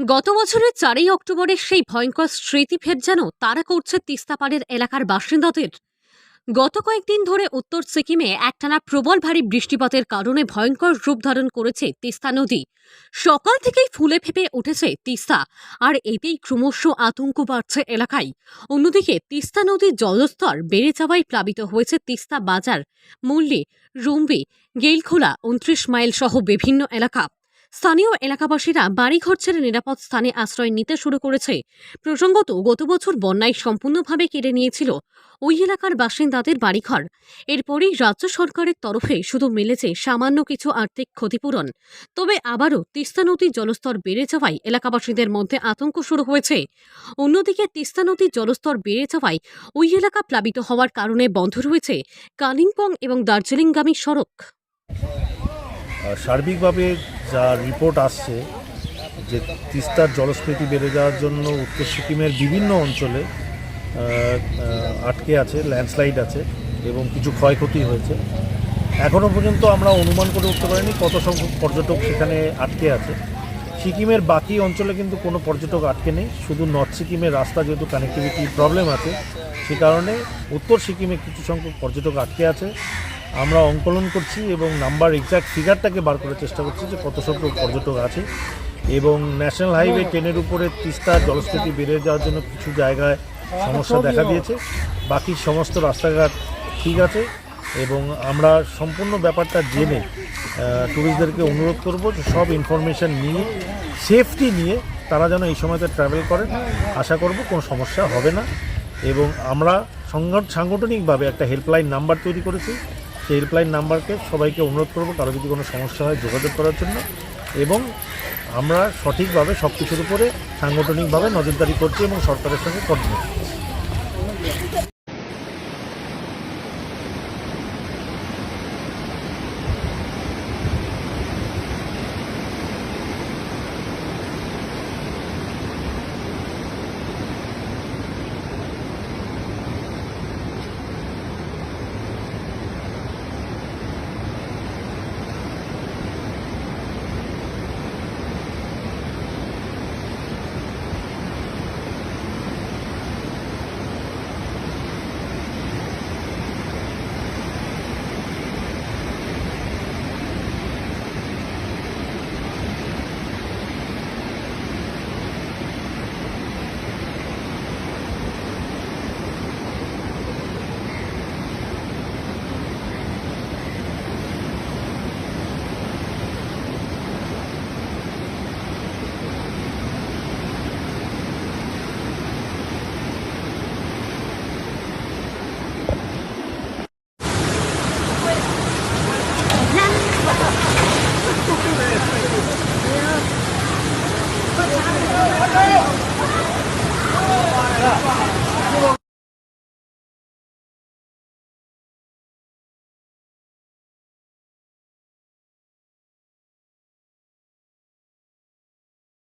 গত বছরের চারই অক্টোবরের সেই ভয়ঙ্কর স্মৃতি ফের যেন তারা করছে তিস্তাপাড়ের এলাকার বাসিন্দাদের। গত কয়েকদিন ধরে উত্তর সিকিমে একটানা প্রবল ভারী বৃষ্টিপাতের কারণে ভয়ঙ্কর রূপ ধারণ করেছে তিস্তা নদী। সকাল থেকেই ফুলে ফেপে উঠেছে তিস্তা, আর এতেই ক্রমশ আতঙ্ক বাড়ছে এলাকায়। অন্যদিকে তিস্তা নদীর জলস্তর বেড়ে যাওয়ায় প্লাবিত হয়েছে তিস্তা বাজার, মুল্লি, রুম্বি, গেইলখোলা, উনত্রিশ মাইল সহ বিভিন্ন এলাকা। স্থানীয় এলাকাবাসীরা বাড়িঘর ছেড়ে নিরাপদ স্থানে আশ্রয় নিতে শুরু করেছে। প্রসঙ্গত, গত বছর বন্যায় সম্পূর্ণভাবে কেড়ে নিয়েছিল ওই এলাকার বাসিন্দাদের বাড়িঘর। এরপরই রাজ্য সরকারের তরফে শুধু মিলেছে সামান্য কিছু আর্থিক ক্ষতিপূরণ। তবে আবারও তিস্তা নদীর জলস্তর বেড়ে যাওয়ায় এলাকাবাসীদের মধ্যে আতঙ্ক শুরু হয়েছে। অন্যদিকে তিস্তা নদীর জলস্তর বেড়ে যাওয়ায় ওই এলাকা প্লাবিত হওয়ার কারণে বন্ধ রয়েছে কালিম্পং এবং দার্জিলিংগামী সড়ক। সার্বিকভাবে যা রিপোর্ট আসছে যে তিস্তার জলস্ফীতি বেড়ে যাওয়ার জন্য উত্তর সিকিমের বিভিন্ন অঞ্চলে আটকে আছে, ল্যান্ডস্লাইড আছে এবং কিছু ক্ষয়ক্ষতি হয়েছে। এখনও পর্যন্ত আমরা অনুমান করে উঠতে পারিনি কত সংখ্যক পর্যটক সেখানে আটকে আছে। সিকিমের বাকি অঞ্চলে কিন্তু কোনো পর্যটক আটকে নেই। শুধু নর্থ সিকিমের রাস্তা যেহেতু কানেক্টিভিটি প্রবলেম আছে, সে কারণে উত্তর সিকিমে কিছু সংখ্যক পর্যটক আটকে আছে। আমরা অঙ্কলন করছি এবং নাম্বার এক্স্যাক্ট ফিগারটাকে বার করার চেষ্টা করছি যে কত সংখ্যক পর্যটক আছে। এবং ন্যাশনাল হাইওয়ে টেনের উপরে তিস্তা জলস্ফীতি বেড়ে যাওয়ার জন্য কিছু জায়গায় সমস্যা দেখা দিয়েছে। বাকি সমস্ত রাস্তাঘাট ঠিক আছে এবং আমরা সম্পূর্ণ ব্যাপারটা জেনে ট্যুরিস্টদেরকে অনুরোধ করব যে সব ইনফরমেশান নিয়ে সেফটি নিয়ে তারা যেন এই সময়তে ট্রাভেল করেন। আশা করব কোনো সমস্যা হবে না। এবং আমরা সংগঠ- সাংগঠনিকভাবে একটা হেল্পলাইন নাম্বার তৈরি করেছি। সেই হেল্পলাইন নাম্বারকে সবাইকে অনুরোধ করব, কারও যদি কোনো সমস্যা হয় যোগাযোগ করার জন্য। এবং আমরা সঠিকভাবে সব কিছুর উপরে সাংগঠনিকভাবে নজরদারি করছি এবং সরকারের সঙ্গে কোঅর্ডিনেট